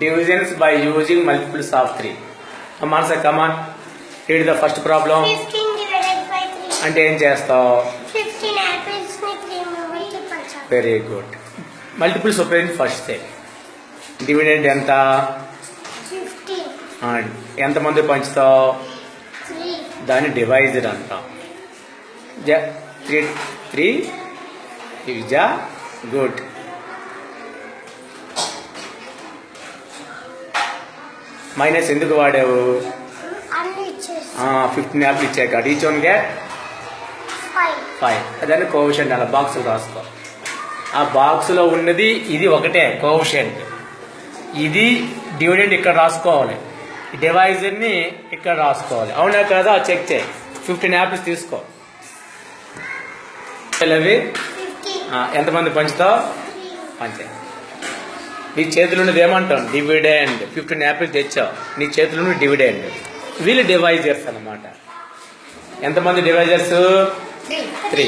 divisions by using multiples of 3 come on sir come on read the first problem 15 divided by 3. అంటే ఏం చేస్తావు 15 apples ని 3 members కి పంచాలి. వెరీ గుడ్ మల్టిపుల్స్ ఉపయోగించి ఫస్ట్ సే డివిడెండ్ ఎంత 15, ఆ, ఎంతమంది పంచుతావు 3, దాన్ని డివైజర్ అంటాం జ త్రీ త్రీ జా గుడ్ మైనస్ ఎందుకు వాడావు? ఫిఫ్టీన్ యాప్లు ఇచ్చాక. Each one get 5. ఫైవ్ అదని కోవిషెంట్ అలా బాక్సులు రాసుకో. ఆ బాక్స్లో ఉన్నది ఇది ఒకటే కోవిషెంట్ ఇది డివిడెండ్ ఇక్కడ రాసుకోవాలి. డివైజర్ని ఇక్కడ రాసుకోవాలి. అవునా కదా? చెక్ చేయి. ఫిఫ్టీన్ యాపిల్స్ తీసుకో. అవి 50, ఆ, ఎంతమంది పంచుతావు? 3, పంచే నీ చేతిలో ఉన్నది ఏమంటాం డివిడెండ్ ఫిఫ్టీన్ యాపిల్స్ తెచ్చావు నీ చేతిలో ఉన్నది డివిడెండ్ వీళ్ళు డివైజర్స్ అన్నమాట. ఎంతమంది డివైజర్స్ 3. త్రీ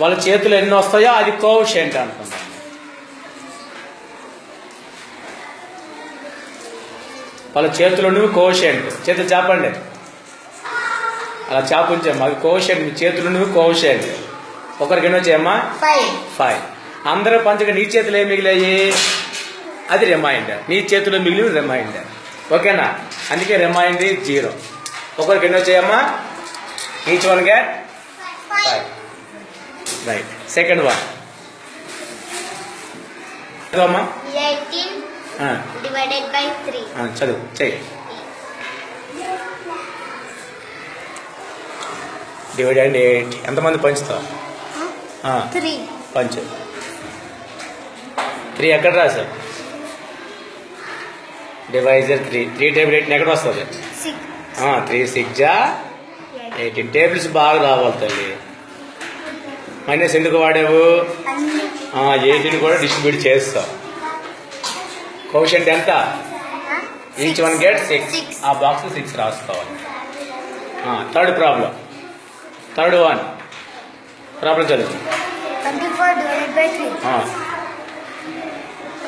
వాళ్ళ చేతులు ఎన్ని వస్తాయో అది కోవిషెంట్ అంటున్నాం వాళ్ళ చేతులు నువ్వు కోవిషెంట్ చేతులు చాపండి. అలా చాపుంచాము అది కోవిషెంట్ మీ చేతులు నువ్వు కోవిషెంట్ ఒకరికి ఎన్ని వచ్చాయమ్మా? 5. ఫైవ్ అందరూ పంచగా నీ చేతులు ఏం మిగిలాయి? అది రిమైండర్ నీ చేతిలో మిగిలిన రిమైండర్ ఓకేనా? అందుకే రిమైండర్ జీరో ఒకరికి ఎన్ని వచ్చాయమ్మా each one get 5. Five right second one చదువమ్మా 18 ఆ, divided by 3. ఆ, చదువు. చెయ్యి. డివైడ్ అండ్ ఎయిట్ ఎంతమంది పంచుతావు? ఆ, 3. పంచు. త్రీ ఎక్కడ రాసావు divisor three three table eight ఎక్కడ వస్తుంది? 6. త్రీ సిక్స్ జా ఎయిటీన్ టేబుల్స్ బాగా రావాలి తల్లి. మైనస్ ఎందుకు వాడావు? ఎయిటీన్ కూడా డిస్ట్రిబ్యూట్ చేస్తావు. కోషంట్ ఎంత? Each one get six. ఆ బాక్స్ సిక్స్ రాసుకోవాలి third problem third one problem చదువు 24 divided by 3.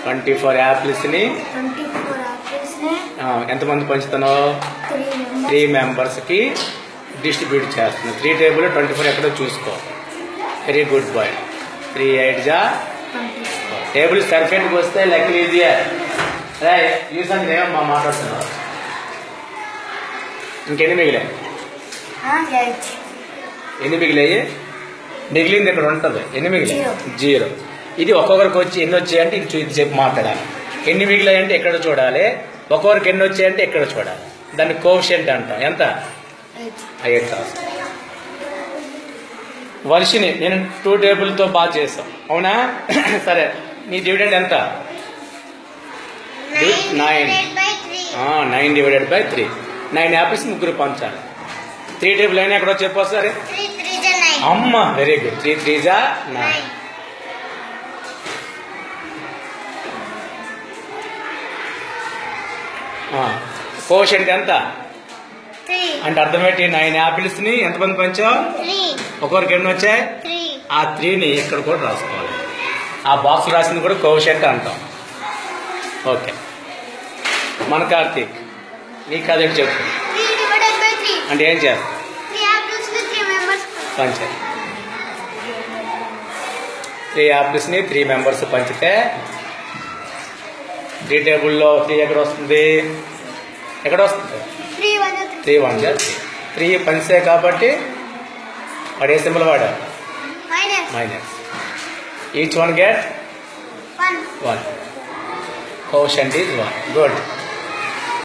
ట్వంటీ ఫోర్ యాపిల్స్ని 24 apples ని. ఎంతమంది పంచుతున్నావు? 3 members. త్రీ మెంబర్స్కి డిస్ట్రిబ్యూట్ చేస్తున్నావు త్రీ టేబుల్ ట్వంటీ ఫోర్ ఎక్కడో చూసుకో. Very good boy three eight జా. 24. టేబుల్ పర్ఫెక్ట్కి వస్తే లెక్కలు ఈజీయే రే యూసానికి ఏమమ్మా మాట్లాడుతున్నావు ఇంకెన్ని మిగిలాయి? 8. ఎన్ని మిగిలాయి? మిగిలింది ఇక్కడ ఉంటుంది? ఎన్ని మిగిలాయి? Zero. జీరో. ఇది ఒక్కొక్కరికి వచ్చి ఎన్ని వచ్చాయంటే ఇది ఇది చెప్పి మాట్లాడాలి. ఎన్ని మిగిలాయి అంటే ఎక్కడ చూడాలి? ఒక్కొక్కరికి ఎన్ని వచ్చాయంటే ఎక్కడ చూడాలి? దాన్ని కోవిషెంట్ అంటాం. ఎంత? 8. ఎయిట్ థౌసండ్ వర్షిని నేను టూ టేబుల్తో బాగా చేసాం అవునా? సరే. నీ డివిడెండ్ ఎంత? 9 Nine. divided by 3. Nine divided by three nine apples ముగ్గురు పంచాలి. త్రీ టేబుల్ అయినా ఎక్కడో చెప్పు సరే. 3 3 is 9. అమ్మ వెరీ గుడ్ త్రీ త్రీ జా నైన్ కోషంట్ ఎంత? 3. అంటే అర్థమేంటి? నైన్ యాపిల్స్ని ఎంతమంది పంచావు? 3. ఒకరికి ఎన్ని వచ్చాయి? 3. ఆ త్రీని ఇక్కడ కూడా రాసుకోవాలి. ఆ బాక్స్ రాసింది కూడా కోషంట్ అంటాం. ఓకే. మన కార్తీక్ నీ కథ చెప్పు. 3 divided by 3. అంటే ఏం చేస్తాం 3 apples ని 3 members. పంచాయి త్రీ యాపిల్స్ని త్రీ మెంబర్స్ పంచితే త్రీ టేబుల్లో త్రీ ఎక్కడ వస్తుంది? ఎక్కడ వస్తుంది? 3 1 3. త్రీ. వన్ జా త్రీ. పంచే కాబట్టి వాడు ఏ సింబల్ వాడా. Minus. Each one get? 1. One. Quotient is one. Good.